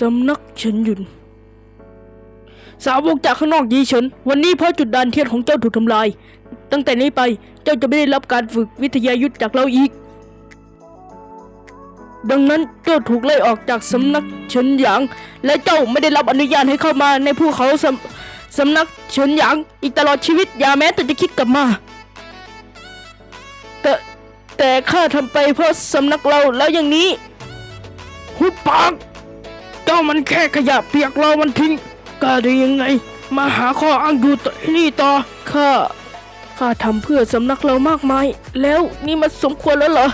สำนักเฉินหยุน สาวกจากข้างนอกยีเฉิน วันนี้เพราะจุดดานเทียนของเจ้าถูกทำลาย ตั้งแต่นี้ไปเจ้าจะไม่ได้รับการฝึกวิทยายุทธจากเราอีก ดังนั้นเจ้าถูกไล่ออกจากสำนักเฉินหยาง และเจ้าไม่ได้รับอนุญาตให้เข้ามาในภูเขาสำสำนักเฉินหยาง อีกตลอดชีวิตอย่าแม้แต่จะคิดกลับมาแต่แต่ข้าทำไปเพราะสำนักเราแล้วอย่างนี้หุบปาก จ้ามันแค่ขยะเปียกเรามันทิ้งกล้าได้ยังไง มาหาข้ออ้างอยู่ต่นี่ต่อข้าข้าทำเพื่อสำนักเรามากมาย แล้วนี่มันสมควรแล้วเหรอ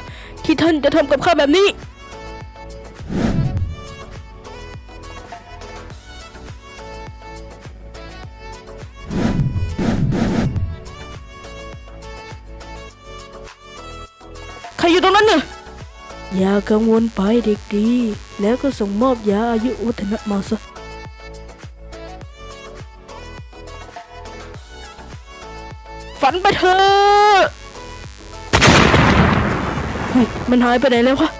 ที่ท่านจะทำกับข้าแบบนี้ ใครอยู่ตรงนั้นเนี่ย อย่ากังวลไปเด็กดี แล้วก็ส่งมอบยาอายุวัฒนะมาซะฝันไปเถอะเฮ้ยมันหายไปไหนแล้ววะ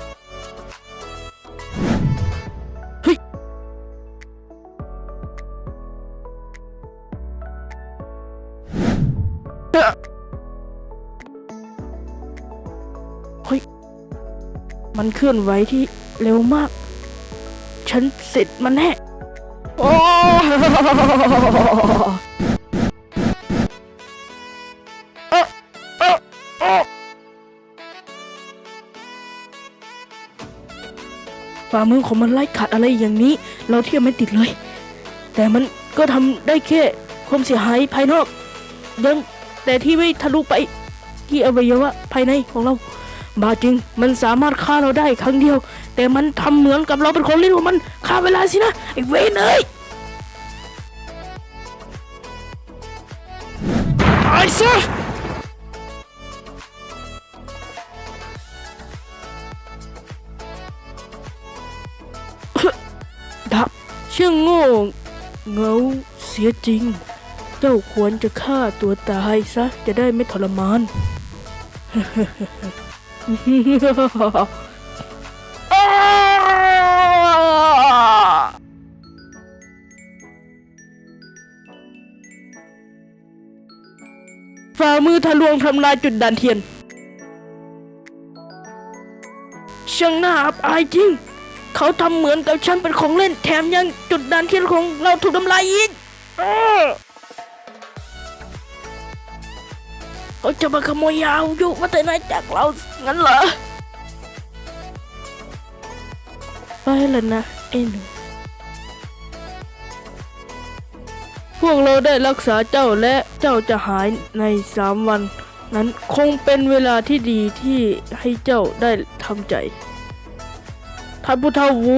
เฮ้ยเออ มันเคลื่อนไหวที่เร็วมาก ฉันเสร็จมันแน่โอ้เอ๊ะเอ๊ะเอ๊ะฝ่ามือของมันไล่ขาดอะไรอย่างนี้ เราเทียบไม่ติดเลย แต่มันก็ทำได้แค่ความเสียหายภายนอก ยังแต่ที่ไม่ทะลุไปที่อวัยวะภายในของเรา บาจริง มันสามารถฆ่าเราได้ครั้งเดียว แต่มันทำเหมือนกับเราเป็นคนเล่นของมันฆ่าเวลาสินะ ไอ้เวนเอ้ยตายซะดับเชื่องโง่เงาเสียจริง เจ้าควรจะฆ่าตัวตายซะ จะได้ไม่ทรมาน ฝ่ามือทะลวงทำลายจุดด่านเทียนช่างน่าอับอายจริง เขาทำเหมือนกับฉันเป็นของเล่นแถมยังจุดด่านเทียนของเราถูกทำลายอีก เขาจะมาขโมยยาวยุมาแต่ไหนจากเรางั้นเหรอไปแล้วนะไอ้หนูพวกเราได้รักษาเจ้าและเจ้าจะหายในสามวัน นั้นคงเป็นเวลาที่ดีที่ให้เจ้าได้ทำใจท่านผู้เฒ่าหู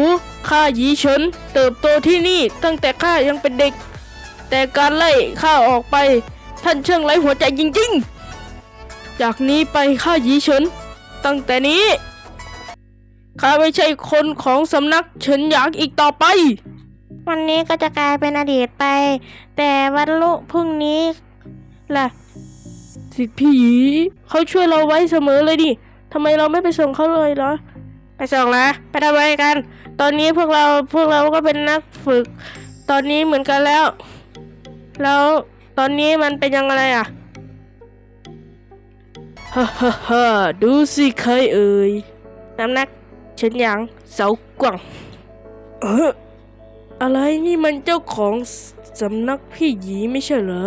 ข้าหยีเฉินเติบโตที่นี่ตั้งแต่ข้ายังเป็นเด็ก แต่การไล่ข้าออกไป ท่านเชื่องไร้หัวใจจริง ๆ จากนี้ไปข้าหยีเฉินตั้งแต่นี้ข้าไม่ใช่คนของสำนักเฉินหยางอีกต่อไป วันนี้ก็จะกลายเป็นอดีตไป แต่วันลุพรุ่งนี้ล่ะสิทธิพี่หยีเขาช่วยเราไว้เสมอเลยดิทำไมเราไม่ไปส่งเขาเลยเหรอไปส่งนะไปทำอะไรกัน ตอนนี้พวกเราพวกเราก็เป็นนักฝึก ตอนนี้เหมือนกันแล้ว แล้วตอนนี้มันเป็นยังไงอะ ฮ่าฮ่าฮ่าดูสิใครเอ่ยน้ำนักเฉินหยางเสากว่างเอออะไรนี่มันเจ้าของสำนักพี่หยีไม่ใช่เหรอ